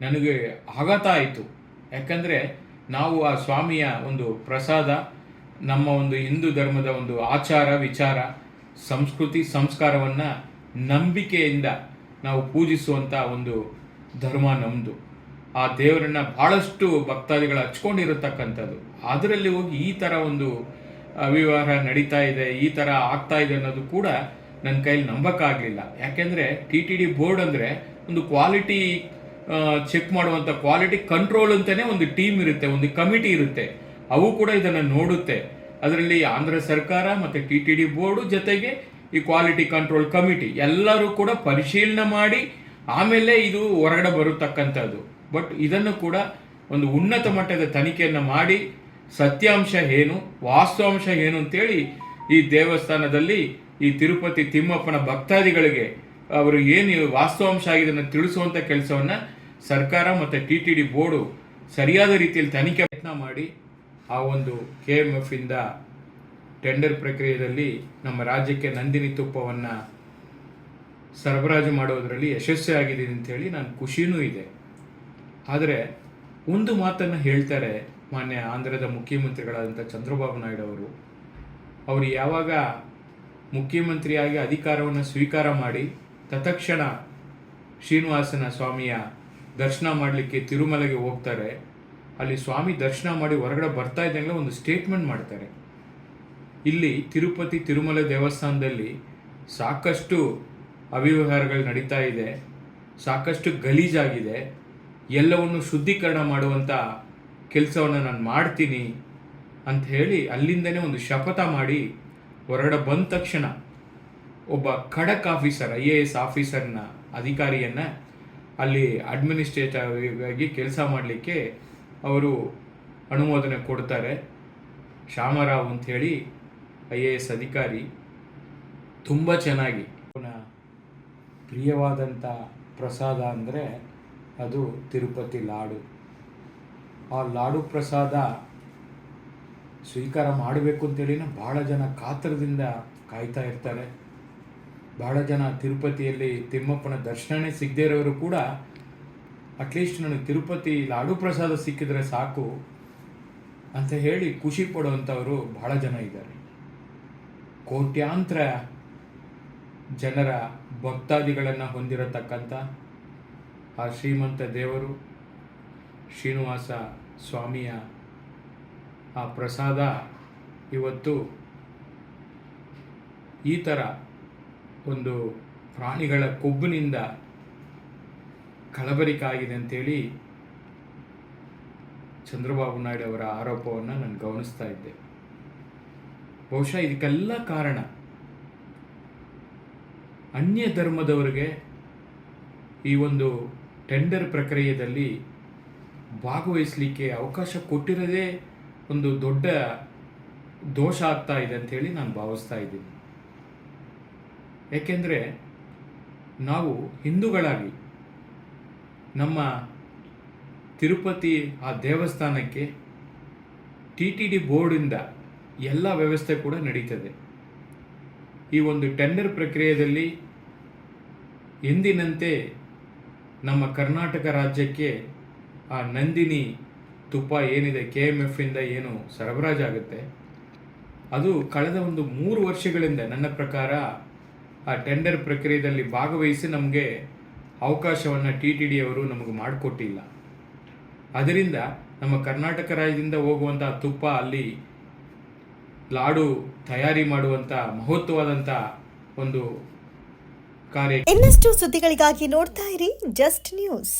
ನನಗೆ ಆಘಾತ ಆಯಿತು. ಯಾಕಂದರೆ ನಾವು ಆ ಸ್ವಾಮಿಯ ಒಂದು ಪ್ರಸಾದ, ನಮ್ಮ ಒಂದು ಹಿಂದೂ ಧರ್ಮದ ಒಂದು ಆಚಾರ, ವಿಚಾರ, ಸಂಸ್ಕೃತಿ, ಸಂಸ್ಕಾರವನ್ನು ನಂಬಿಕೆಯಿಂದ ನಾವು ಪೂಜಿಸುವಂಥ ಒಂದು ಧರ್ಮ ನಮ್ಮದು ಆ ದೇವರನ್ನ ಬಹಳಷ್ಟು ಭಕ್ತಾದಿಗಳು ಹಚ್ಕೊಂಡಿರತಕ್ಕಂಥದ್ದು. ಅದರಲ್ಲಿ ಹೋಗಿ ಈ ಥರ ಒಂದು ಅವ್ಯವಹಾರ ನಡೀತಾ ಇದೆ, ಈ ಥರ ಆಗ್ತಾ ಇದೆ ಅನ್ನೋದು ಕೂಡ ನನ್ನ ಕೈಲಿ ನಂಬಕ್ಕಾಗಲಿಲ್ಲ. ಯಾಕೆಂದರೆ ಟಿ ಟಿ ಡಿ ಬೋರ್ಡ್ ಅಂದರೆ ಒಂದು ಕ್ವಾಲಿಟಿ ಚೆಕ್ ಮಾಡುವಂಥ ಕ್ವಾಲಿಟಿ ಕಂಟ್ರೋಲ್ ಅಂತಲೇ ಒಂದು ಟೀಮ್ ಇರುತ್ತೆ, ಒಂದು ಕಮಿಟಿ ಇರುತ್ತೆ. ಅವು ಕೂಡ ಇದನ್ನು ನೋಡುತ್ತೆ. ಅದರಲ್ಲಿ ಆಂಧ್ರ ಸರ್ಕಾರ ಮತ್ತು ಟಿ ಟಿ ಡಿ ಬೋರ್ಡು ಜೊತೆಗೆ ಈ ಕ್ವಾಲಿಟಿ ಕಂಟ್ರೋಲ್ ಕಮಿಟಿ ಎಲ್ಲರೂ ಕೂಡ ಪರಿಶೀಲನೆ ಮಾಡಿ, ಆಮೇಲೆ ಇದು ಹೊರಗಡೆ ಬರತಕ್ಕಂಥದ್ದು. ಬಟ್ ಇದನ್ನು ಕೂಡ ಒಂದು ಉನ್ನತ ಮಟ್ಟದ ತನಿಖೆಯನ್ನು ಮಾಡಿ, ಸತ್ಯಾಂಶ ಏನು, ವಾಸ್ತವಾಂಶ ಏನು ಅಂತೇಳಿ ಈ ದೇವಸ್ಥಾನದಲ್ಲಿ ಈ ತಿರುಪತಿ ತಿಮ್ಮಪ್ಪನ ಭಕ್ತಾದಿಗಳಿಗೆ ಅವರು ಏನು ವಾಸ್ತವಾಂಶ ಆಗಿದೆ ತಿಳಿಸುವಂಥ ಕೆಲಸವನ್ನು ಸರ್ಕಾರ ಮತ್ತು ಟಿ ಟಿ ಡಿ ಬೋರ್ಡು ಸರಿಯಾದ ರೀತಿಯಲ್ಲಿ ತನಿಖೆ ಪ್ರಯತ್ನ ಮಾಡಿ ಆ ಒಂದು ಕೆ ಎಂ ಎಫಿಂದ ಟೆಂಡರ್ ಪ್ರಕ್ರಿಯೆಯಲ್ಲಿ ನಮ್ಮ ರಾಜ್ಯಕ್ಕೆ ನಂದಿನಿ ತುಪ್ಪವನ್ನು ಸರಬರಾಜು ಮಾಡೋದರಲ್ಲಿ ಯಶಸ್ವಿಯಾಗಿದಿ ಅಂತ ಹೇಳಿ ನಾನು ಖುಷಿನೂ ಇದೆ. ಆದರೆ ಒಂದು ಮಾತನ್ನು ಹೇಳ್ತಾರೆ ಮಾನ್ಯ ಆಂಧ್ರದ ಮುಖ್ಯಮಂತ್ರಿಗಳಾದಂಥ ಚಂದ್ರಬಾಬು ನಾಯ್ಡು ಅವರು. ಅವರು ಯಾವಾಗ ಮುಖ್ಯಮಂತ್ರಿಯಾಗಿ ಅಧಿಕಾರವನ್ನು ಸ್ವೀಕಾರ ಮಾಡಿ, ತತ್ಕ್ಷಣ ಶ್ರೀನಿವಾಸನ ಸ್ವಾಮಿಯ ದರ್ಶನ ಮಾಡಲಿಕ್ಕೆ ತಿರುಮಲೆಗೆ ಹೋಗ್ತಾರೆ. ಅಲ್ಲಿ ಸ್ವಾಮಿ ದರ್ಶನ ಮಾಡಿ ಹೊರಗಡೆ ಬರ್ತಾ ಇದ್ದಂಗೆ ಒಂದು ಸ್ಟೇಟ್ಮೆಂಟ್ ಮಾಡ್ತಾರೆ. ಇಲ್ಲಿ ತಿರುಪತಿ ತಿರುಮಲ ದೇವಸ್ಥಾನದಲ್ಲಿ ಸಾಕಷ್ಟು ಅವ್ಯವಹಾರಗಳು ನಡೀತಾ ಇದೆ. ಸಾಕಷ್ಟು ಗಲೀಜಾಗಿದೆ. ಎಲ್ಲವನ್ನು ಶುದ್ಧೀಕರಣ ಮಾಡುವಂಥ ಕೆಲಸವನ್ನು ನಾನು ಮಾಡ್ತೀನಿ ಅಂತ ಹೇಳಿ ಅಲ್ಲಿಂದನೇ ಒಂದು ಶಪಥ ಮಾಡಿ ಹೊರಗಡೆ ಬಂದ ತಕ್ಷಣ ಒಬ್ಬ ಖಡಕ್ ಆಫೀಸರ್, ಐ ಎ ಎಸ್ ಆಫೀಸರ್ನ ಅಧಿಕಾರಿಯನ್ನು ಅಲ್ಲಿ ಅಡ್ಮಿನಿಸ್ಟ್ರೇಟಿವ್ ಆಗಿ ಕೆಲಸ ಮಾಡಲಿಕ್ಕೆ ಅವರು ಅನುಮೋದನೆ ಕೊಡ್ತಾರೆ. ಶ್ಯಾಮರಾವ್ ಅಂಥೇಳಿ ಐ ಎ ಎಸ್ ಅಧಿಕಾರಿ. ತುಂಬ ಚೆನ್ನಾಗಿ. ಅವನ ಪ್ರಿಯವಾದಂಥ ಪ್ರಸಾದ ಅಂದರೆ ಅದು ತಿರುಪತಿ ಲಾಡು. ಆ ಲಾಡು ಪ್ರಸಾದ ಸ್ವೀಕಾರ ಮಾಡಬೇಕು ಅಂತೇಳಿನ ಭಾಳ ಜನ ಕಾತರದಿಂದ ಕಾಯ್ತಾ ಇರ್ತಾರೆ. ಭಾಳ ಜನ ತಿರುಪತಿಯಲ್ಲಿ ತಿಮ್ಮಪ್ಪನ ದರ್ಶನನೇ ಸಿಗದೇ ಇರೋರು ಕೂಡ ಅಟ್ಲೀಸ್ಟ್ ನನಗೆ ತಿರುಪತಿ ಲಾಡು ಪ್ರಸಾದ ಸಿಕ್ಕಿದ್ರೆ ಸಾಕು ಅಂತ ಹೇಳಿ ಖುಷಿ ಪಡುವಂಥವರು ಭಾಳ ಜನ ಇದ್ದಾರೆ. ಕೋಟ್ಯಾಂತರ ಜನರ ಭಕ್ತಾದಿಗಳನ್ನು ಹೊಂದಿರತಕ್ಕಂಥ ಆ ಶ್ರೀಮಂತ ದೇವರು, ಶ್ರೀನಿವಾಸ ಸ್ವಾಮಿಯ ಆ ಪ್ರಸಾದ ಇವತ್ತು ಈ ಥರ ಒಂದು ಪ್ರಾಣಿಗಳ ಕೊಬ್ಬಿನಿಂದ ಕಲಬರಿಕೆ ಆಗಿದೆ ಅಂತೇಳಿ ಚಂದ್ರಬಾಬು ನಾಯ್ಡು ಅವರ ಆರೋಪವನ್ನು ನಾನು ಗಮನಿಸ್ತಾ ಇದ್ದೆ. ಬಹುಶಃ ಇದಕ್ಕೆಲ್ಲ ಕಾರಣ ಅನ್ಯ ಧರ್ಮದವರಿಗೆ ಈ ಒಂದು ಟೆಂಡರ್ ಪ್ರಕ್ರಿಯೆಯಲ್ಲಿ ಭಾಗವಹಿಸಲಿಕ್ಕೆ ಅವಕಾಶ ಕೊಟ್ಟಿರೋದೇ ಒಂದು ದೊಡ್ಡ ದೋಷ ಆಗ್ತಾ ಇದೆ ಅಂತೇಳಿ ನಾನು ಭಾವಿಸ್ತಾ ಇದ್ದೀನಿ. ಏಕೆಂದರೆ ನಾವು ಹಿಂದೂಗಳಾಗಿ ನಮ್ಮ ತಿರುಪತಿ ಆ ದೇವಸ್ಥಾನಕ್ಕೆ ಟಿ ಟಿ ಡಿ ಬೋರ್ಡಿಂದ ಎಲ್ಲ ವ್ಯವಸ್ಥೆ ಕೂಡ ನಡೀತದೆ. ಈ ಒಂದು ಟೆಂಡರ್ ಪ್ರಕ್ರಿಯೆಯಲ್ಲಿ ಎಂದಿನಂತೆ ನಮ್ಮ ಕರ್ನಾಟಕ ರಾಜ್ಯಕ್ಕೆ ಆ ನಂದಿನಿ ತುಪ್ಪ ಏನಿದೆ, ಕೆ ಎಂ ಎಫಿಂದ ಏನು ಸರಬರಾಜಾಗುತ್ತೆ, ಅದು ಕಳೆದ ಒಂದು ಮೂರು ವರ್ಷಗಳಿಂದ ನನ್ನ ಪ್ರಕಾರ ಆ ಟೆಂಡರ್ ಪ್ರಕ್ರಿಯೆಯಲ್ಲಿ ಭಾಗವಹಿಸಿ ನಮಗೆ ಅವಕಾಶವನ್ನು ಟಿ ಟಿ ಡಿ ಅವರು ನಮಗೆ ಮಾಡಿಕೊಟ್ಟಿಲ್ಲ. ಅದರಿಂದ ನಮ್ಮ ಕರ್ನಾಟಕ ರಾಜ್ಯದಿಂದ ಹೋಗುವಂಥ ತುಪ್ಪ, ಅಲ್ಲಿ ಲಾಡು ತಯಾರಿ ಮಾಡುವಂಥ ಮಹತ್ವವಾದಂಥ ಒಂದು ಕಾರ್ಯ ಇನ್ನಷ್ಟು ಸುದ್ದಿಗಳಿಗಾಗಿ ನೋಡ್ತಾ ಇರಿ ಜಸ್ಟ್ ನ್ಯೂಸ್.